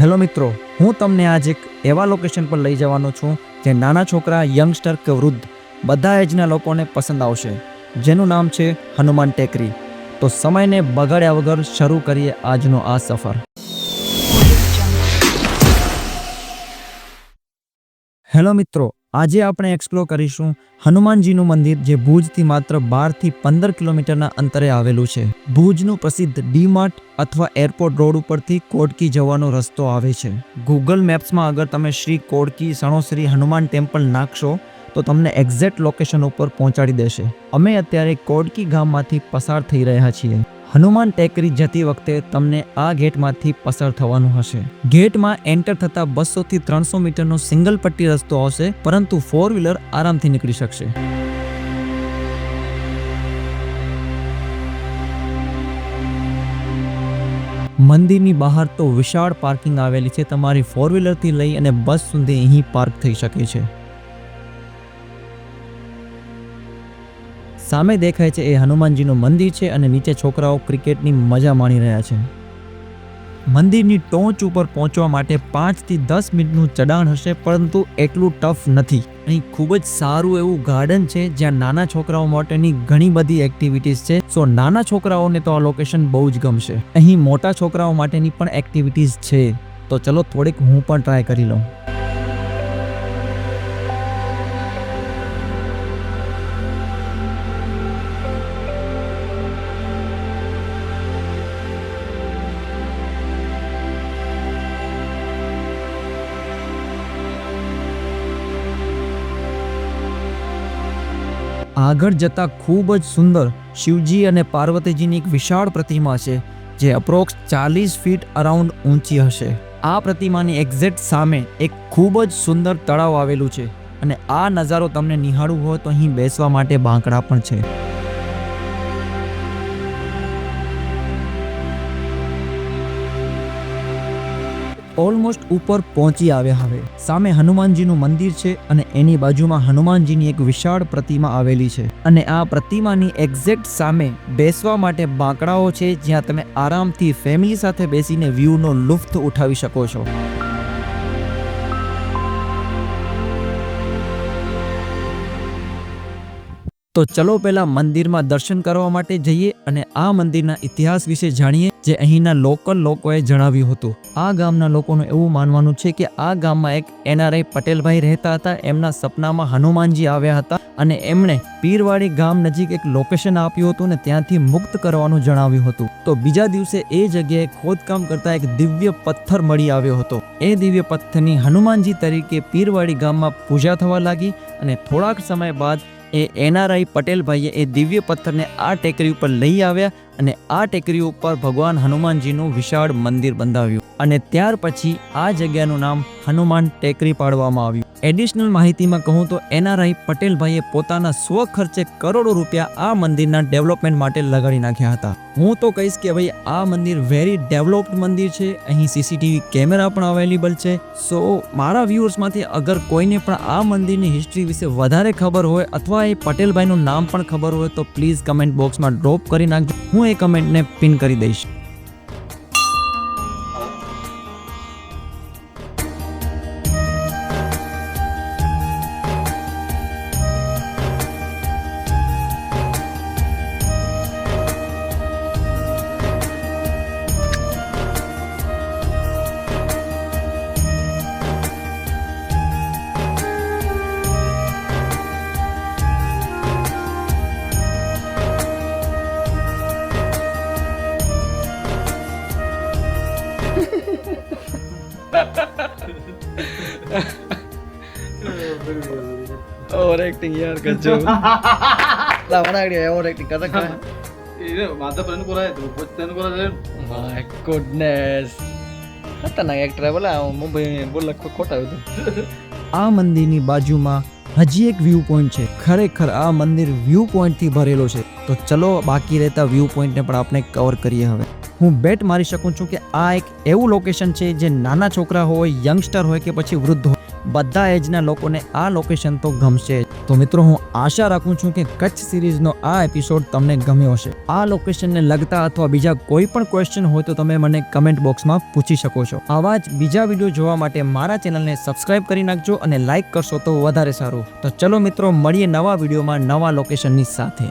Hello મિત્રો, હું તમને આજ એક એવા લોકેશન પર લઈ જવાનો છું, જે નાના છોકરા યંગસ્ટર કે વૃદ્ધ બધા એજના લોકોને પસંદ આવશે. જેનું નામ છે હનુમાન ટેકરી. તો સમયને બગાડ્યા વગર શરૂ કરીએ આજનો આ સફર. હેલો મિત્રો આજે આપણે એક્સપ્લોર કરીશું હનુમાનજીનું મંદિર જે ભુજથી માત્ર બારથી પંદર કિલોમીટરના અંતરે આવેલું છે. ભુજનું પ્રસિદ્ધ ડીમાર્ટ અથવા એરપોર્ટ રોડ ઉપરથી કોડકી જવાનો રસ્તો આવે છે. ગૂગલ મેપ્સમાં અગર તમે શ્રી કોડકી સણોસરી હનુમાન ટેમ્પલ નાખશો, તો તમને એક્ઝેક્ટ લોકેશન ઉપર પહોંચાડી દેશે. અમે અત્યારે કોડકી ગામમાંથી પસાર થઈ રહ્યા છીએ. હનુમાન ટેકરી જતી વખતે તમને આ ગેટમાંથી પસાર થવાનું હશે. ગેટમાં એન્ટર થતા બસો થી ત્રણસો મીટરનો સિંગલ પટ્ટી રસ્તો આવશે, પરંતુ ફોર વ્હીલર આરામથી નીકળી શકશે. મંદિરની બહાર તો વિશાળ પાર્કિંગ આવેલી છે, તમારી ફોર વ્હીલરથી લઈ અને બસ સુધી અહીં પાર્ક થઈ શકે છે. સામે દેખાય છે એ હનુમાનજીનું મંદિર છે અને નીચે છોકરાઓ ક્રિકેટની મજા માણી રહ્યા છે. મંદિરની ટોચ ઉપર પહોંચવા માટે પાંચથી દસ મિનિટનું ચડાણ હશે, પરંતુ એટલું ટફ નથી. અહીં ખૂબ જ સારું એવું ગાર્ડન છે, જ્યાં નાના છોકરાઓ માટેની ઘણી બધી એક્ટિવિટીઝ છે. સો નાના છોકરાઓને તો આ લોકેશન બહુ જ ગમશે. અહીં મોટા છોકરાઓ માટેની પણ એક્ટિવિટીઝ છે. તો ચલો થોડીક હું પણ ટ્રાય કરી લઉં. આગળ જતાં ખૂબ જ સુંદર શિવજી અને પાર્વતીજીની એક વિશાળ પ્રતિમા છે, જે અપ્રોક્સ ચાલીસ ફીટ અરાઉન્ડ ઊંચી હશે. આ પ્રતિમાની એક્ઝેક્ટ સામે એક ખૂબ જ સુંદર તળાવ આવેલું છે અને આ નજારો તમને નિહાળવું હોય તો અહીં બેસવા માટે બાંકડા પણ છે. ઓલમોસ્ટ ઉપર પહોંચી આવ્યા હવે. સામે હનુમાનજીનું મંદિર છે અને એની બાજુમાં હનુમાનજીની એક વિશાળ પ્રતિમા આવેલી છે. અને આ પ્રતિમાની એક્ઝેક્ટ સામે બેસવા માટે બાંકડાઓ છે જ્યાં તમે આરામથી ફેમિલી સાથે બેસીને વ્યૂનો લુફ્ત ઉઠાવી શકો છો. તો ચલો પહેલા મંદિરમાં દર્શન કરવા માટે જઈએ અને આ મંદિરના ઇતિહાસ વિશે જાણીએ, જે અહીંના લોકલ લોકોએ જણાવ્યું હતું. આ ગામના લોકોનું એવું માનવાનું છે કે આ ગામમાં એક એનઆરઆઈ પટેલભાઈ રહેતા હતા, એમના સપનામાં હનુમાનજી આવ્યા હતા અને એમણે પીરવાડી ગામ નજીક એક લોકેશન આપ્યું હતું ને ત્યાંથી મુક્ત કરવાનું જણાવ્યું હતું. તો બીજા દિવસે એ જગ્યાએ ખોદકામ કરતા એક દિવ્ય પથ્થર મળી આવ્યો હતો. એ દિવ્ય પથ્થરની હનુમાનજી તરીકે પીરવાડી ગામમાં પૂજા થવા લાગી અને થોડાક સમય બાદ એ એનઆરઆઈ પટેલભાઈએ એ દિવ્ય પથ્થરને આ ટેકરી ઉપર લઈ આવ્યા અને આ ટેકરી ઉપર ભગવાન હનુમાનજીનું વિશાળ મંદિર બંધાવ્યું. અને ત્યાર પછી આ જગ્યાનું નામ હનુમાન ટેકરી પાડવામાં આવ્યું. એડિશનલ માહિતીમાં કહું તો એનઆરઆઈ પટેલભાઈએ પોતાના સ્વ ખર્ચે કરોડો રૂપિયા આ મંદિરના ડેવલપમેન્ટ માટે લગાડી નાખ્યા હતા. હું તો કહીશ કે ભાઈ, આ મંદિર વેરી ડેવલપ્ડ મંદિર છે. અહીં સીસીટીવી કેમેરા પણ અવેલેબલ છે. સો મારા વ્યૂઅર્સમાંથી અગર કોઈને પણ આ મંદિરની હિસ્ટ્રી વિશે વધારે ખબર હોય અથવા એ પટેલભાઈનું નામ પણ ખબર હોય તો પ્લીઝ કમેન્ટ બોક્સમાં ડ્રોપ કરી નાખજો. હું એ કમેન્ટને પિન કરી દઈશ. ઓવર એક્ટિંગ યાર ગજબ લાવણા આઈડિયા ઓવર એક્ટિંગ કરતા કરે એ માતા પ્રેન કોરા તો પોતાનું કોરા છે માય ગુડનેસ ખતરનાક એક્ટર બોલા મુંબઈ બોલ લખ ખોટા હતું આ મંદિરની બાજુમાં હજી એક વ્યૂ પોઈન્ટ છે. ખરેખર આ મંદિર વ્યૂ પોઈન્ટથી ભરેલો છે. તો ચલો બાકી રહેતા વ્યૂ પોઈન્ટને પણ આપણે કવર કરીએ હવે. હું બેટ મારી શકું છું કે આ એક એવું લોકેશન છે જે નાના છોકરા હોય યંગસ્ટર હોય કે પછી વૃદ્ધ હોય. બધા એજના લોકોને આ લોકેશન તો ગમશે તો મિત્રો, હું આશા રાખું છું કે કચ્છ સિરીઝનો આ એપિસોડ તમને ગમ્યો હશે. આ લોકેશનને લગતા અથવા બીજા કોઈ પણ ક્વેશ્ચન હોય તો તમે મને કમેન્ટ બોક્સમાં પૂછી શકો છો. આવા જ બીજા વીડિયો જોવા માટે મારા ચેનલને સબસ્ક્રાઇબ કરી નાખજો અને લાઇક કરશો તો વધારે સારું. તો ચલો મિત્રો, મળીએ નવા વિડીયોમાં નવા લોકેશનની સાથે.